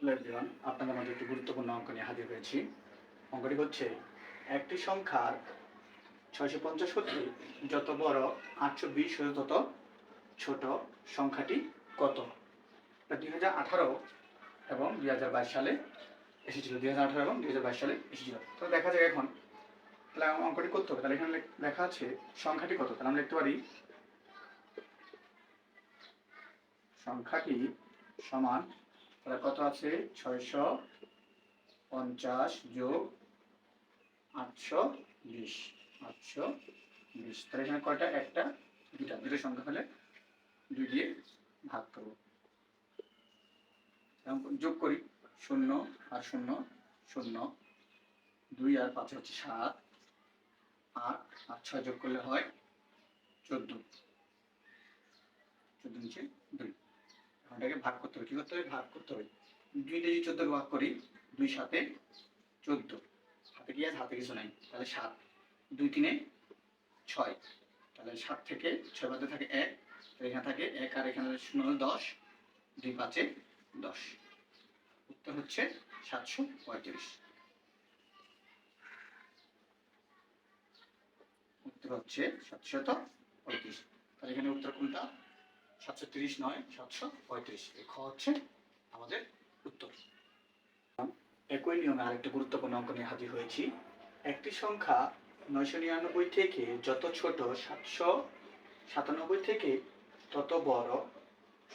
Hello আপনাদের মধ্যে একটি গুরুত্বপূর্ণ অঙ্ক নিয়ে হাজির হয়েছি। অঙ্কটি হচ্ছে, একটি সংখ্যার ছয়শো পঞ্চাশ হতে যত বড় আটশো বিশ হতে তত ছোট সংখ্যাটি কত? দুই হাজার আঠারো এবং দুই হাজার বাইশ সালে এসেছিল। দুই হাজার আঠারো এবং দুই হাজার বাইশ সালে এসেছিল। তো দেখা যায় এখন। তাহলে অঙ্কটি করতে হবে। তাহলে এখানে লেখা আছে, সংখ্যাটি কত? তাহলে আমরা লিখতে পারি, সংখ্যাটি সমান তাহলে কত আছে? ছয়শো পঞ্চাশ যোগ আটশো বিশ। আটশো বিশ। তাহলে এখানে কয়টা? একটা দুটা দুটো সংখ্যা হলে দুই দিয়ে ভাগ করব। যোগ করি। শূন্য আর শূন্য শূন্য। দুই আর পাঁচ হচ্ছে সাত। আট আর ছয় যোগ করলে হয় চোদ্দ। চোদ্দ নিচে দুই। এখন এটাকে ভাগ করতে হবে। কি করতে হবে? ভাগ করতে হবে। দুই দিয়ে যদি চোদ্দকে ভাগ করি, দুই সাথে চোদ্দ। হাতে কি আছে? হাতে কিছু নাই। তাহলে সাত। দুই তিনে ছয়। তাহলে সাত থেকে ছয় বাদে থাকে এক। এখানে থাকে এক, আর এখানে শূন্য দশ। দুই পাঁচে দশ। উত্তর হচ্ছে সাতশো পঁয়ত্রিশ। উত্তর হচ্ছে সাতশত পঁয়ত্রিশ। তাহলে এখানে উত্তর কোনটা? সাতশো তিরিশ নয়, সাতশো পঁয়ত্রিশ। এই হচ্ছে আমাদের উত্তর। একই নিয়মে আরেকটি গুরুত্বপূর্ণ অঙ্ক হাজির হয়েছি। একটি সংখ্যা নয়শো নিরানব্বই থেকে যত ছোট সাতশো সাতানব্বই থেকে তত বড়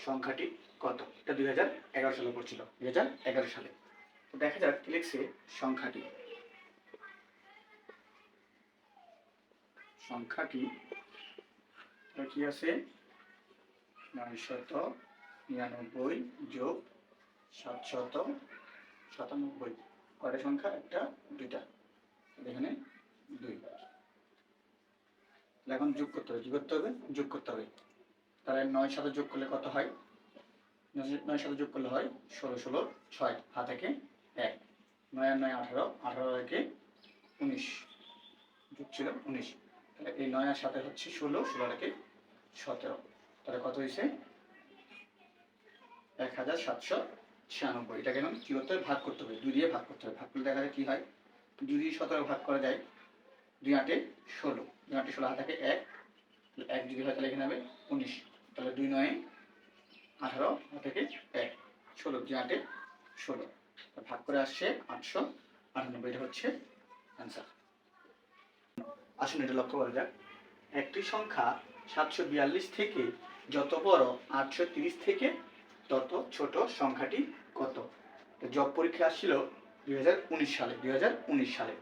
সংখ্যাটি কত? এটা দুই হাজার এগারো সালে পড়ছিল দুই হাজার এগারো সালে। তো দেখা যাক কি লিখছে সংখ্যাটি। সংখ্যাটি কি আছে? নয়শত নিরানব্বই যোগ সাতশত সাতানব্বই। কয়টা সংখ্যা? একটা, দুইটা। এখানে দুই। এখন যোগ করতে হবে। কি করতে হবে? যোগ করতে হবে। তাহলে নয় সাথে যোগ করলে কত হয়? নয়- সাথে যোগ করলে হয় ষোলো ষোলো, ছয় হাত থেকে এক। নয় আর নয় আঠারো আঠারো থেকে উনিশ। যোগ ছিল উনিশ। তাহলে এই নয় আর সাথে হচ্ছে ষোলো ষোলো থেকে সতেরো। তাহলে কত হয়েছে? এক হাজার সাতশো ছিয়ানব্বই। এটাকে এখন কি ভাগ করতে হবে। দুই দিয়ে ভাগ করতে হবে। ভাগ করলে দেখা যায় কি হয়? দুই দিয়ে সতেরো ভাগ করা যায়। দুই আটে ষোলো। দুই আটে ষোলো হাত এক। এক যদি হয়, তাহলে এখানে হবে উনিশ। তাহলে দুই নয়, আঠারো থেকে এক। ষোলো, দুই আটে ষোলো। ভাগ করে আসছে আটশো আটানব্বই। এটা হচ্ছে অ্যান্সার আসুন এটা লক্ষ্য করা যাক। একটি সংখ্যা সাতশো বিয়াল্লিশ থেকে যত বড় আটশো তিরিশ থেকে তত ছোট সংখ্যাটি কত? জব পরীক্ষা আসছিল দুই হাজার উনিশ সালে, দুই হাজার উনিশ সালে।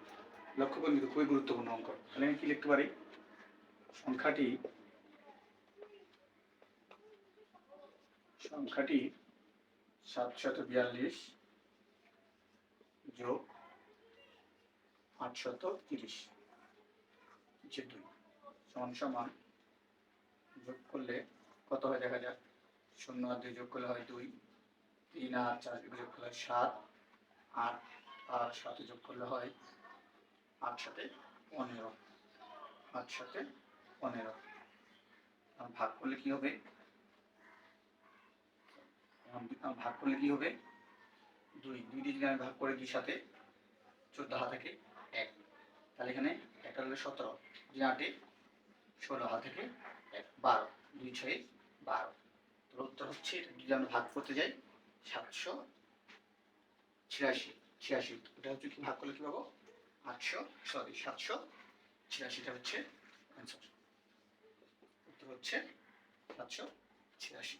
লক্ষ্য করুন কিন্তু খুবই গুরুত্বপূর্ণ অঙ্ক। তাহলে আমি কি লিখতে পারি? সংখ্যাটি সংখ্যাটি সাতশত বিয়াল্লিশ যোগ আটশত তিরিশ। সমান সমান যোগ করলে কত হয় দেখা যাক। শূন্য আর দুই যোগ করলে হয় দুই, তিন আর চার যোগ করলে হয় সাত, আট আর সাথে যোগ করলে হয় আট সাথে পনেরো, আট সাথে পনেরো। ভাগ করলে কি হবে? ভাগ করলে কি হবে? দুই দুই দিয়ে আমি ভাগ করে দুই সাথে, চোদ্দ হাত থেকে এক, তাহলে এখানে একটা হলো সতেরো, দুই আটে ষোলো হাত থেকে এক, বারো, দুই ছয় বারো উত্তর হচ্ছে এটা যদি আমরা ভাগ করতে যাই, সাতশো ছিয়াশি ছিয়াশি, এটা হচ্ছে কি ভাগ করলে কি পাবো? আটশো সরি সাতশো ছিয়াশিটা হচ্ছে অ্যান্সার উত্তর হচ্ছে সাতশো ছিয়াশি।